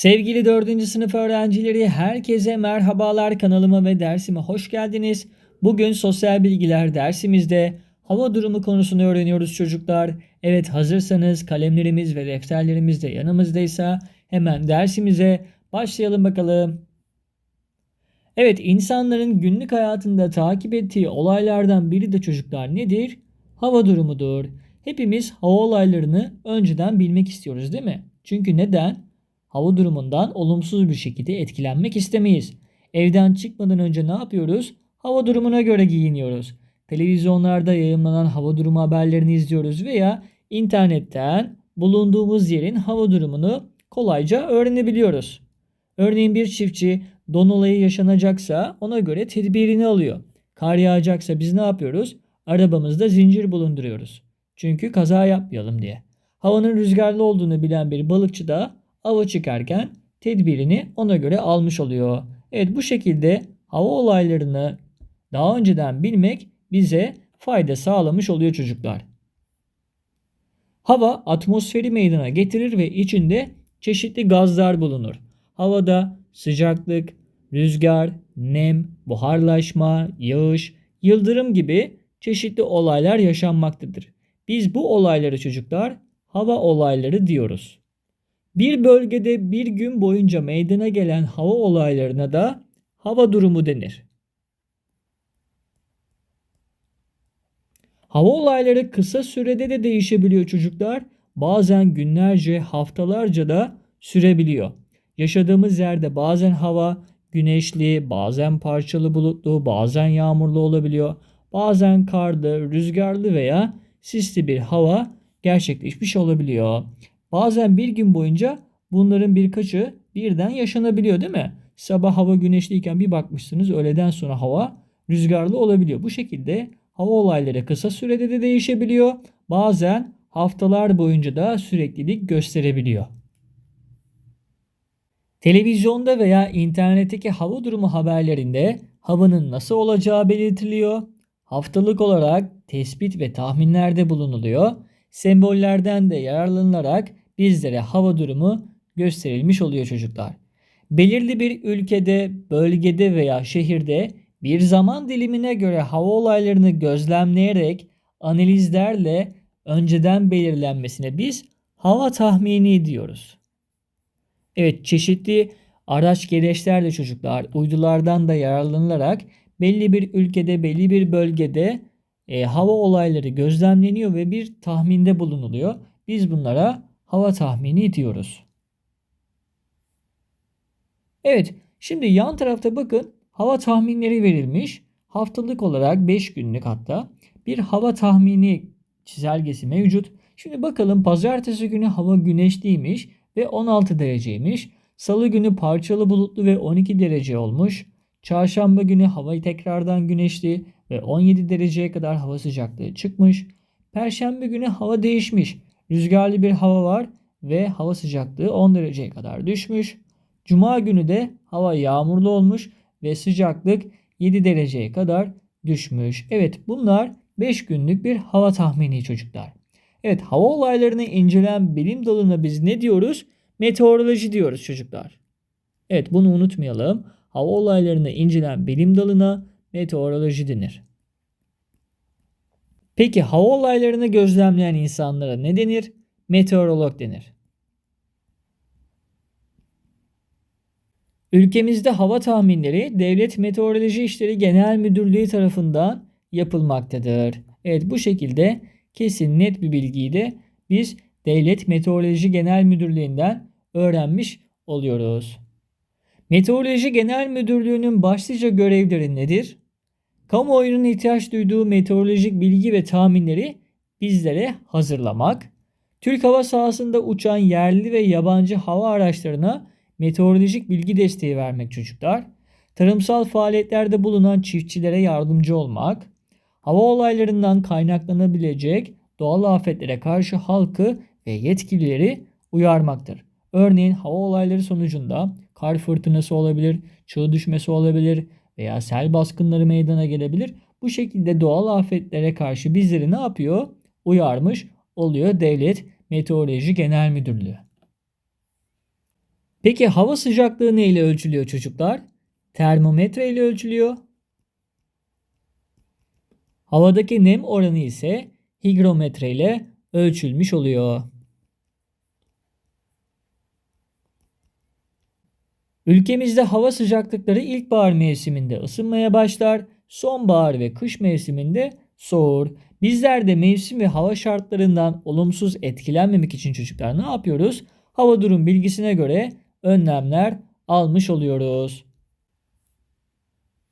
Sevgili 4. sınıf öğrencileri herkese merhabalar kanalıma ve dersime hoş geldiniz. Bugün sosyal bilgiler dersimizde hava durumu konusunu öğreniyoruz çocuklar. Evet hazırsanız kalemlerimiz ve defterlerimiz de yanımızdaysa hemen dersimize başlayalım bakalım. Evet insanların günlük hayatında takip ettiği olaylardan biri de çocuklar nedir? Hava durumudur. Hepimiz hava olaylarını önceden bilmek istiyoruz değil mi? Çünkü neden? Hava durumundan olumsuz bir şekilde etkilenmek istemeyiz. Evden çıkmadan önce ne yapıyoruz? Hava durumuna göre giyiniyoruz. Televizyonlarda yayınlanan hava durumu haberlerini izliyoruz veya internetten bulunduğumuz yerin hava durumunu kolayca öğrenebiliyoruz. Örneğin bir çiftçi don olayı yaşanacaksa ona göre tedbirini alıyor. Kar yağacaksa biz ne yapıyoruz? Arabamızda zincir bulunduruyoruz. Çünkü kaza yapmayalım diye. Havanın rüzgarlı olduğunu bilen bir balıkçı da ava çıkarken tedbirini ona göre almış oluyor. Evet bu şekilde hava olaylarını daha önceden bilmek bize fayda sağlamış oluyor çocuklar. Hava atmosferi meydana getirir ve içinde çeşitli gazlar bulunur. Havada sıcaklık, rüzgar, nem, buharlaşma, yağış, yıldırım gibi çeşitli olaylar yaşanmaktadır. Biz bu olayları çocuklar hava olayları diyoruz. Bir bölgede bir gün boyunca meydana gelen hava olaylarına da hava durumu denir. Hava olayları kısa sürede de değişebiliyor çocuklar. Bazen günlerce, haftalarca da sürebiliyor. Yaşadığımız yerde bazen hava güneşli, bazen parçalı bulutlu, bazen yağmurlu olabiliyor. Bazen karlı, rüzgarlı veya sisli bir hava gerçekleşmiş olabiliyor. Bazen bir gün boyunca bunların birkaçı birden yaşanabiliyor değil mi? Sabah hava güneşliyken bir bakmışsınız öğleden sonra hava rüzgarlı olabiliyor. Bu şekilde hava olayları kısa sürede de değişebiliyor. Bazen haftalar boyunca da süreklilik gösterebiliyor. Televizyonda veya internetteki hava durumu haberlerinde havanın nasıl olacağı belirtiliyor. Haftalık olarak tespit ve tahminlerde bulunuluyor. Sembollerden de yararlanılarak bizlere hava durumu gösterilmiş oluyor çocuklar. Belirli bir ülkede, bölgede veya şehirde bir zaman dilimine göre hava olaylarını gözlemleyerek analizlerle önceden belirlenmesine biz hava tahmini diyoruz. Evet çeşitli araç gereçlerle çocuklar uydulardan da yararlanılarak belli bir ülkede belli bir bölgede e, hava olayları gözlemleniyor ve bir tahminde bulunuluyor. Biz bunlara hava tahmini diyoruz. Evet, şimdi yan tarafta bakın hava tahminleri verilmiş. Haftalık olarak 5 günlük hatta bir hava tahmini çizelgesi mevcut. Şimdi bakalım pazartesi günü hava güneşliymiş ve 16 dereceymiş. Salı günü parçalı bulutlu ve 12 derece olmuş. Çarşamba günü hava tekrardan güneşli ve 17 dereceye kadar hava sıcaklığı çıkmış. Perşembe günü hava değişmiş. Rüzgarlı bir hava var ve hava sıcaklığı 10 dereceye kadar düşmüş. Cuma günü de hava yağmurlu olmuş ve sıcaklık 7 dereceye kadar düşmüş. Evet bunlar 5 günlük bir hava tahmini çocuklar. Evet hava olaylarını incelen bilim dalına biz ne diyoruz? Meteoroloji diyoruz çocuklar. Evet bunu unutmayalım. Hava olaylarını incelen bilim dalına meteoroloji denir. Peki hava olaylarını gözlemleyen insanlara ne denir? Meteorolog denir. Ülkemizde hava tahminleri Devlet Meteoroloji İşleri Genel Müdürlüğü tarafından yapılmaktadır. Evet bu şekilde kesin net bir bilgiyi de biz Devlet Meteoroloji Genel Müdürlüğü'nden öğrenmiş oluyoruz. Meteoroloji Genel Müdürlüğü'nün başlıca görevleri nedir? Kamuoyunun ihtiyaç duyduğu meteorolojik bilgi ve tahminleri bizlere hazırlamak, Türk hava sahasında uçan yerli ve yabancı hava araçlarına meteorolojik bilgi desteği vermek çocuklar, tarımsal faaliyetlerde bulunan çiftçilere yardımcı olmak, hava olaylarından kaynaklanabilecek doğal afetlere karşı halkı ve yetkilileri uyarmaktır. Örneğin hava olayları sonucunda kar fırtınası olabilir, çığ düşmesi olabilir, veya sel baskınları meydana gelebilir. Bu şekilde doğal afetlere karşı bizleri ne yapıyor? Uyarmış oluyor Devlet Meteoroloji Genel Müdürlüğü. Peki hava sıcaklığı ne ile ölçülüyor çocuklar? Termometre ile ölçülüyor. Havadaki nem oranı ise higrometre ile ölçülmüş oluyor. Ülkemizde hava sıcaklıkları ilkbahar mevsiminde ısınmaya başlar, sonbahar ve kış mevsiminde soğur. Bizler de mevsim ve hava şartlarından olumsuz etkilenmemek için çocuklar ne yapıyoruz? Hava durum bilgisine göre önlemler almış oluyoruz.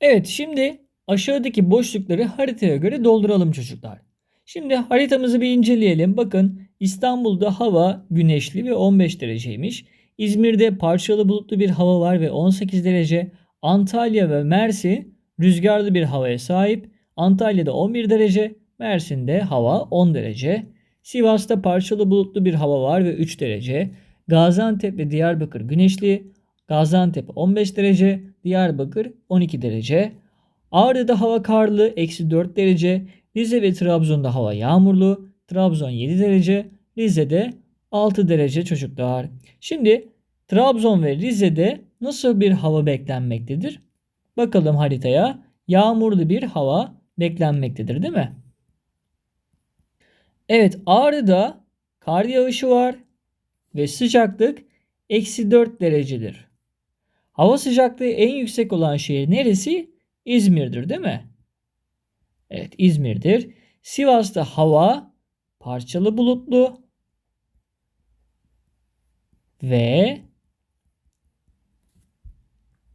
Evet şimdi aşağıdaki boşlukları haritaya göre dolduralım çocuklar. Şimdi haritamızı bir inceleyelim. Bakın İstanbul'da hava güneşli ve 15 dereceymiş. İzmir'de parçalı bulutlu bir hava var ve 18 derece. Antalya ve Mersin rüzgarlı bir havaya sahip. Antalya'da 11 derece, Mersin'de hava 10 derece. Sivas'ta parçalı bulutlu bir hava var ve 3 derece. Gaziantep ve Diyarbakır güneşli. Gaziantep 15 derece, Diyarbakır 12 derece. Ağrı'da hava karlı, eksi 4 derece. Rize ve Trabzon'da hava yağmurlu. Trabzon 7 derece, Rize'de 6 derece çocuklar. Şimdi Trabzon ve Rize'de nasıl bir hava beklenmektedir? Bakalım haritaya. Yağmurlu bir hava beklenmektedir değil mi? Evet Ağrı'da kar yağışı var ve sıcaklık eksi 4 derecedir. Hava sıcaklığı en yüksek olan şehir neresi? İzmir'dir değil mi? Evet İzmir'dir. Sivas'ta hava parçalı bulutlu ve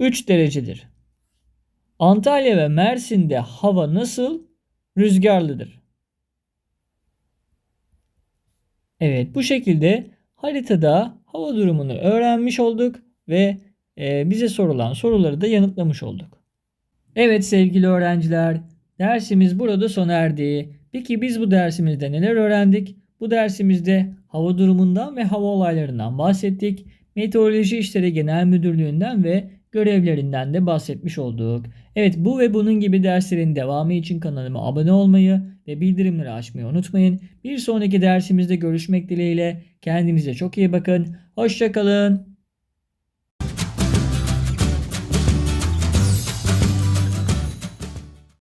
3 derecedir. Antalya ve Mersin'de hava nasıl? Rüzgarlıdır. Evet bu şekilde haritada hava durumunu öğrenmiş olduk ve e, bize sorulan soruları da yanıtlamış olduk. Evet sevgili öğrenciler dersimiz burada sona erdi. Peki biz bu dersimizde neler öğrendik? Bu dersimizde hava durumundan ve hava olaylarından bahsettik. Meteoroloji İşleri Genel Müdürlüğü'nden ve görevlerinden de bahsetmiş olduk. Evet bu ve bunun gibi derslerin devamı için kanalıma abone olmayı ve bildirimleri açmayı unutmayın. Bir sonraki dersimizde görüşmek dileğiyle kendinize çok iyi bakın. Hoşçakalın.